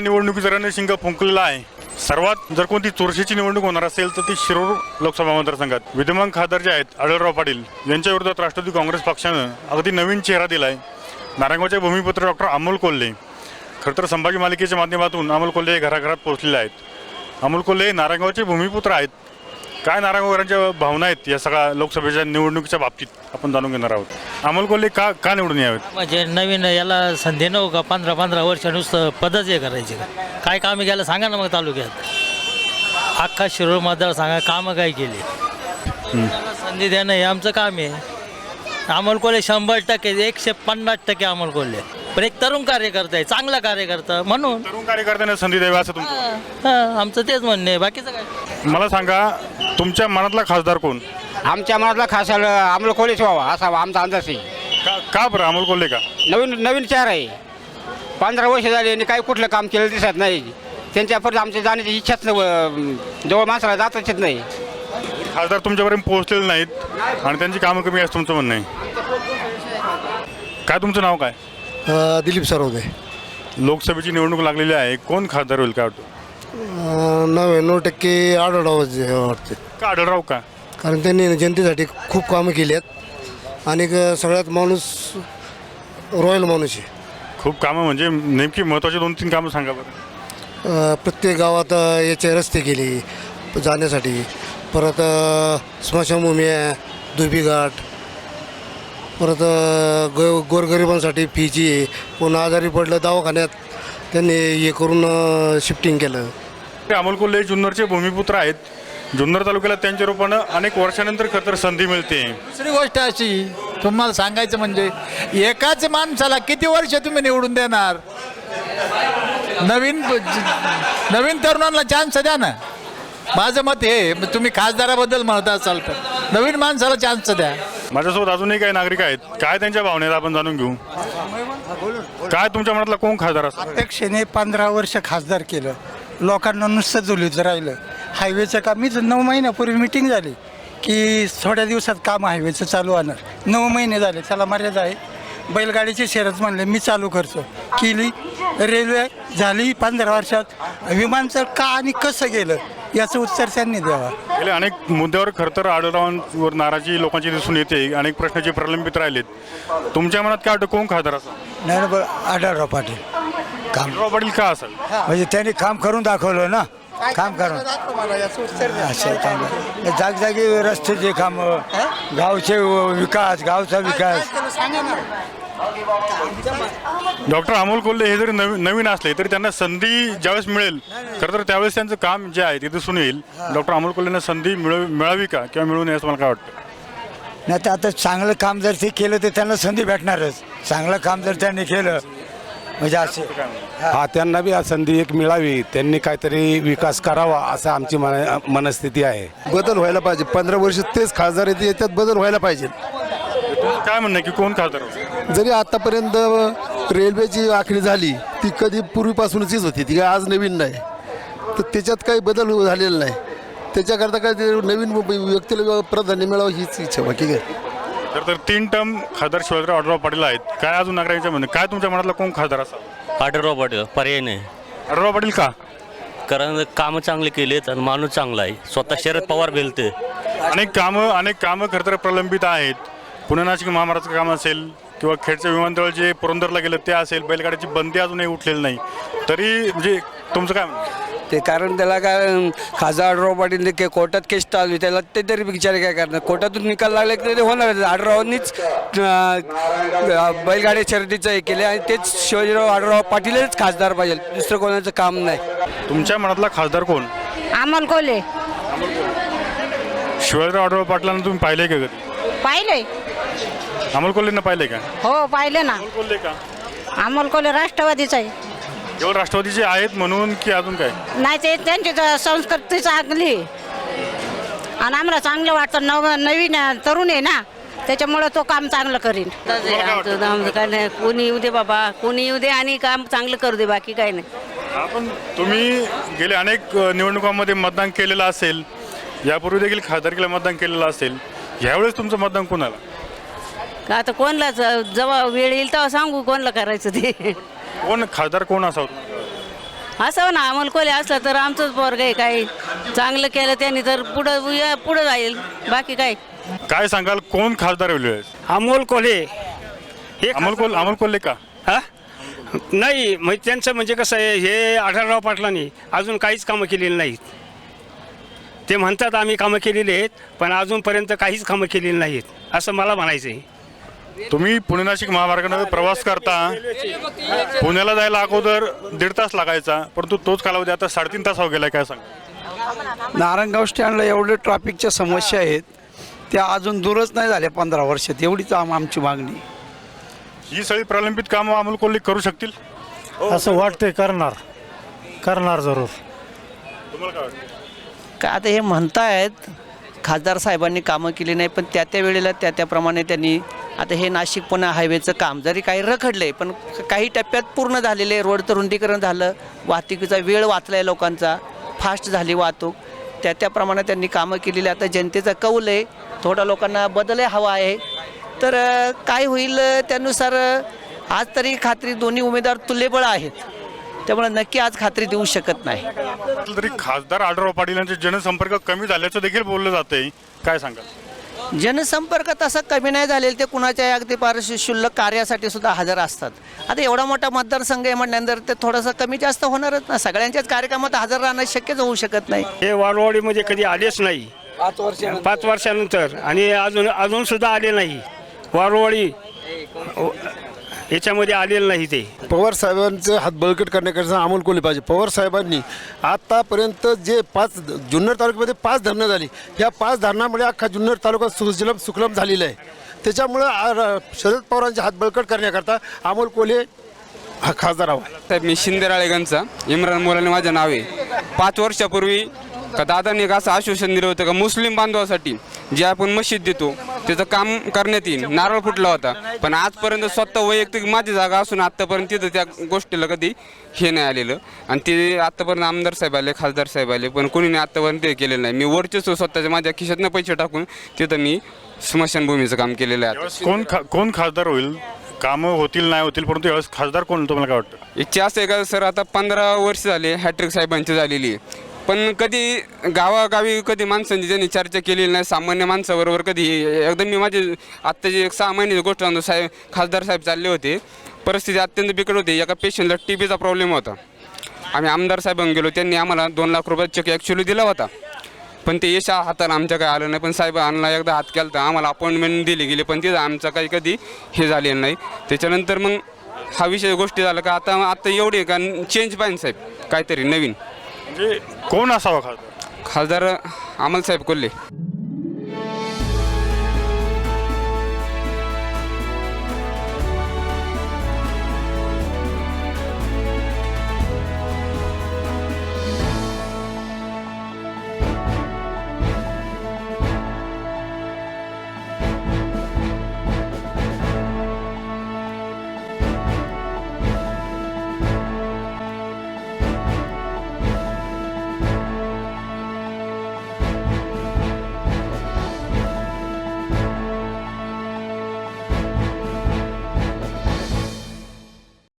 निवडणुकीचा रणशिंग फुंकलेला आहे सर्वात जर कोणती चोरशीची निवडणूक होणार असेल तर ती शिरूर लोकसभा मतदारसंघात. विद्यमान खासदार जे आहेत आढळराव पाटील यांच्या विरोधात राष्ट्रवादी काँग्रेस पक्षानं अगदी नवीन चेहरा दिला आहे नारायणगावचे भूमिपुत्र डॉक्टर अमोल कोल्हे. खरं तर संभाजी मालिकेच्या माध्यमातून अमोल कोल्हे घराघरात पोहोचलेले आहेत. अमोल कोल्हे नारायणगावचे भूमिपुत्र आहेत. काय नारायणगावकरांच्या भावना आहेत या सगळ्या लोकसभेच्या निवडणुकीच्या बाबतीत आपण जाणून घेणार आहोत. अमोल कोल्हे का का निवडून यावेत? म्हणजे नवीन याला संधी नको का? पंधरा पंधरा वर्ष नुसतं पदच हे करायचे का? काय कामं केलं सांगा ना मग तालुक्यात. अख्खा शिरूर मतदार सांगा कामं काय केली? त्याला संधी देणं हे आमचं काम आहे. अमोल कोल्हे शंभर टक्के एकशे पन्नास टक्के अमोल कोल्हे. पण एक तरुण कार्यकर्ता आहे चांगला कार्यकर्ता म्हणून. तरुण कार्यकर्त्यांना संधी द्यावी असं तुमचं हा, हा, आमचं तेच म्हणणं आहे. बाकीचं काय? मला सांगा तुमच्या मनातला खासदार कोण? आमच्या मनातला खास आम्हाला कोणीच व्हावा असा आमचा अंदाज आहे. का का बरं अमोल कोल्हे का? नवीन नवीन चेहरा आहे. पंधरा वर्ष झाली आणि काही कुठलं काम केलं दिसत नाही. त्यांच्यापर्यंत आमच्या जाण्याची इच्छाच नव जवळ माणसाला जातच येत नाही. खासदार तुमच्यापर्यंत पोहोचलेले नाहीत आणि त्यांची कामं कमी असं तुमचं म्हणणं आहे. काय तुमचं नाव काय? अ, दिलीप सरवदे लोकसभेची निवडणूक लागलेली आहे. कोण खासदार होईल काय वाटतं? नव्याण्णव टक्के आढळराव वाटते. का आढळराव का? कारण त्यांनी जनतेसाठी खूप कामं केली आहेत. आणि सगळ्यात माणूस रॉयल माणूस आहे. खूप कामं म्हणजे नेमकी महत्त्वाची दोन तीन कामं सांगा बरं. अ, प्रत्येक गावात अ, याचे रस्ते केले जाण्यासाठी. परत अ, स्मशानभूमी आहे दुबी घाट. परत अ, ग गोरगरिबांसाठी फीची आहे. कोण आजारी पडलं दवाखान्यात त्यांनी हे करून शिफ्टिंग केलं. ते अमोल कोल्हे जुन्नरचे भूमिपुत्र आहेत. जुन्नर तालुक्याला त्यांच्या रूपानं अनेक वर्षानंतर खरं तर संधी मिळते. दुसरी गोष्ट अशी तुम्हाला सांगायचं म्हणजे एकाच माणसाला किती वर्ष तुम्ही निवडून देणार? नवीन नवीन तरुणांना चान्स द्या ना. माझं मत हे तुम्ही खासदाराबद्दल म्हणत असाल तर. नवीन माणसाला चान्स द्या. माझ्यासोबत अजूनही काही नागरिक आहेत. काय त्यांच्या भावनेत आपण जाणून घेऊ? काय तुमच्या मनातला कोण खासदार असतो अध्यक्षेने पंधरा वर्ष खासदार केलं. लोकांना नुसतं जुलीत राहिलं. हायवेचं काम मीच नऊ महिन्यापूर्वी मिटिंग झाली की थोड्या दिवसात काम हायवेचं चालू होणार. नऊ महिने झाले त्याला मर्यादा आहे. बैलगाडीची शर्यत म्हणले मी चालू करतो. केली. रेल्वे झाली पंधरा वर्षात. विमानचं का आणि कसं गेलं याचं उत्तर त्यांनी द्यावं. गेल्या अनेक मुद्द्यावर खरं तर आढळरावांवर नाराजी लोकांची दिसून येते. अनेक प्रश्नाचे प्रलंबित राहिलेत. तुमच्या मनात काय वाटतं? कोण खासदार नाही आढळराव पाटील. काम पाटील का असेल? म्हणजे त्यांनी काम करून दाखवलं ना? काम करून असं काम जागजागी रस्त्याचे काम गावचे विकास गावचा विकास. डॉक्टर अमोल कोल्हे हे जरी नवीन नवीन असले तरी त्यांना संधी ज्यावेळेस मिळेल खरं तर त्यावेळेस त्यांचं काम जे आहे ते दिसून येईल डॉक्टर अमोल कोल्हेंना संधी मिळव मिळावी का किंवा मिळू नये असं मला काय वाटतं? नाही तर आता चांगलं काम जर ते केलं तर त्यांना संधी भेटणारच. चांगलं काम जर त्यांनी केलं म्हणजे असे हा. त्यांना बी आज संधी एक मिळावी. त्यांनी काहीतरी विकास करावा असं आमची मन मनस्थिती आहे. बदल व्हायला पाहिजे. पंधरा वर्ष तेच खासदार आहेत याच्यात बदल व्हायला पाहिजे. काय म्हणणं की कोण खासदार असेल? जरी आतापर्यंत रेल्वेची आखणी झाली ती कधी पूर्वीपासूनच होती. ती काय आज नवीन नाही. तर त्याच्यात काही बदल झालेला नाही. त्याच्याकरता काय ते नवीन व्यक्तीला प्राधान्य मिळावं हीच इच्छा बाकी काय? तर तर तीन टर्म खासदार शिवाजीराव आढळराव पाटील आहेत. काय अजून नागरिकांच्या म्हणणं काय तुमच्या मनातला कोण खासदार असा आढळराव पाटील पर्याय नाही. आढळराव पाटील का? कारण कामं चांगले केलेत आणि माणूस चांगला आहे. स्वतः शरद पवार भेलते अनेक कामं अनेक कामं खरं तर प्रलंबित आहेत. पुणे नाशिक महामार्गाचं काम असेल किंवा खेडचं विमानतळ जे पुरंदरला गेलं ते असेल बैलगाड्याची बंदी अजूनही उठलेली नाही. तरी म्हणजे तुमचं काय म्हणणं? ते कारण त्याला काय खासदार आढराव पाटील के कोर्टात केस चालू आहे, त्याला ते तरी बिचारे काय करणार? कोर्टातून निकाल लागले की ते होणार आढरावांनीच बैलगाडी शर्यतीचं हे केले आणि तेच शिवाजीराव आढराव पाटीलच खासदार पाहिजे. दुसरं कोणाचं काम नाही. तुमच्या मनातला खासदार कोण? अमोल कोल्हे. शिवाजीराव आढळराव पाटलांना तुम्ही पाहिले का कधी? पाहिले अमोल कोल्हेंना पाहिले का? हो पाहिले ना. अमोल कोल्हे का? अमोल कोल्हे राष्ट्रवादीचा आहे. केवळ राष्ट्रवादीचे आहेत म्हणून की अजून काय? नाही ते त्यांची तर संस्कृती चांगली आणि आम्हाला चांगलं वाटतं. नव नवीन तरुण आहे ना त्याच्यामुळं तो काम चांगलं करीन. आमचं- आमचं काय नाही. कोणी येऊ दे बाबा. कोणी येऊ दे आणि काम चांगलं करू दे बाकी काय नाही. आपण तुम्ही गेले अनेक अ, निवडणुकांमध्ये मतदान केलेलं असेल. यापूर्वी देखील खासदारकीला मतदान केलेलं असेल. यावेळेस तुमचं मतदान कोणाला? का आता कोणला जेव्हा वेळ येईल तेव्हा सांगू कोणला करायचं ते. कोण खासदार कोण असावं असं ना अमोल कोले असलं तर आमचंच पोरग आहे काही चांगलं केलं त्यांनी तर पुढं या- पुढं जाईल. बाकी काय? काय सांगाल कोण खासदार होईल अमोल कोल्हे. हे अमोल कोल अमोल कोल्हे का? हा? नाही म्हणजे त्यांचं म्हणजे कसं आहे हे आढळराव पाटलांनी अजून काहीच कामं केलेली नाहीत. ते म्हणतात आम्ही कामं केलेली आहेत पण अजूनपर्यंत काहीच कामं केलेली नाहीत असं मला म्हणायचं आहे तुम्ही पुणे नाशिक महामार्गाने प्रवास करता. पुण्याला जायला अगोदर दीड तास लागायचा परंतु तोच कालावधी आता साडेतीन तास हो गेलाय काय सांग? नारायणगाव स्टँडला एवढे ट्रॅफिकच्या समस्या आहेत त्या अजून दूरच नाही झाल्या पंधरा वर्षात. एवढीच आम आमची मागणी. ही सगळी प्रलंबित कामं अमोल कोल्हे करू शकतील? असं वाटतंय करणार. करणार जरूर. तुम्हाला काय का आता हे म्हणतायत खासदार साहेबांनी कामं केली नाही पण त्या त्या वेळेला त्या त्याप्रमाणे त्यांनी आता हे नाशिक पुणे हायवेचं काम जरी काही आहे पण काही टप्प्यात पूर्ण झालेले रोडचं रुंदीकरण झालं वाहतुकीचा वेळ वाचलाय लोकांचा फास्ट झाली वाहतूक. त्या त्याप्रमाणे त्यांनी कामं केलेली. आता जनतेचा कौल आहे थोडा लोकांना बदलही हवा आहे. तर काय होईल त्यानुसार आज तरी खात्री दोन्ही उमेदवार तुल्यबळ आहेत. त्यामुळे नक्की आज खात्री देऊ शकत नाही. तरी खासदार आढळराव पाटील यांचे जनसंपर्क कमी झाल्याचं देखील बोललं जाते काय सांगाल? जनसंपर्क तसा कमी नाही झालेला ते कुणाच्या अगदी फार शु- क्षुल्लक कार्यासाठी सुद्धा हजर असतात. आता एवढा मोठा मतदारसंघ आहे म्हटल्यानंतर ते थोडंसं कमी जास्त होणारच ना? सगळ्यांच्याच कार्यक्रमात हजर राहणं शक्यच होऊ शकत नाही. हे वारवाडीमध्ये कधी आलेच नाही. पाच वर्ष पाच वर्षानंतर. आणि अजून अजून सुद्धा आले नाही. वारवाडी अ, याच्यामध्ये आलेलं नाही ते. पवार साहेबांचं हात बळकट करण्याकरता अमोल कोल्हे पाहिजे. पवार साहेबांनी आतापर्यंत जे पाच जुन्नर तालुक्यामध्ये पाच धरणं झाली. या पाच धरणामुळे अख्खा जुन्नर तालुका सुजलम सुकलम झालेला आहे. त्याच्यामुळं शरद पवारांचे हात बळकट करण्याकरता अमोल कोल्हे हा खासदार हवा. साहेब मी शिंदेराळेगंजचा इम्रान मोलाने माझं नाव आहे. पाच वर्षापूर्वी का दादांनी एक असं आश्वासन दिलं होतं का मुस्लिम बांधवासाठी जे आपण मशीद देतो त्याचं काम करण्यात येईल. नारळ फुटला होता. पण आजपर्यंत स्वतः वैयक्तिक माझी जागा असून आत्तापर्यंत तिथं त्या गोष्टीला कधी हे नाही आलेलं. आणि ते आत्तापर्यंत आमदार साहेब आले खासदार साहेब आले पण कोणी नाही आत्तापर्यंत ते केलेलं नाही. मी वरचेच स्वतःच्या माझ्या खिशातनं पैसे टाकून तिथं मी स्मशानभूमीचं काम केलेलं आहे कोण खा कोण खासदार होईल? कामं होतील नाही होतील परंतु यावेळेस खासदार कोण तुम्हाला काय वाटतं? इच्छा असते का सर आता पंधरा वर्ष झाले हॅट्रिक साहेबांची झालेली आहे. पण कधी गावागावी कधी माणसांची त्यांनी चर्चा केलेली नाही सामान्य माणसाबरोबर कधी एकदम मी माझी आत्ताची एक सहा महिन्याची गोष्ट सांगतो साहेब खासदार साहेब चालले होते. परिस्थिती अत्यंत बिकट होती. एका पेशंटला टी बीचा प्रॉब्लेम होता. आम्ही आमदार साहेबांना गेलो. त्यांनी आम्हाला दोन लाख रुपये चेक ॲक्च्युली दिला होता. पण ते यशा हाताला आमच्या काय आलं नाही. पण साहेबांना एकदा हात केला तर आम्हाला अपॉइंटमेंट दिली गेली पण तिथं आमचं काही कधी हे झालेलं नाही. त्याच्यानंतर मग हा विषय गोष्टी झाला का आता आत्ता एवढी आहे का चेंज पाहिजे साहेब काहीतरी नवीन. म्हणजे कोण असावा खासदार? खासदार अमल साहेब कोल्हे.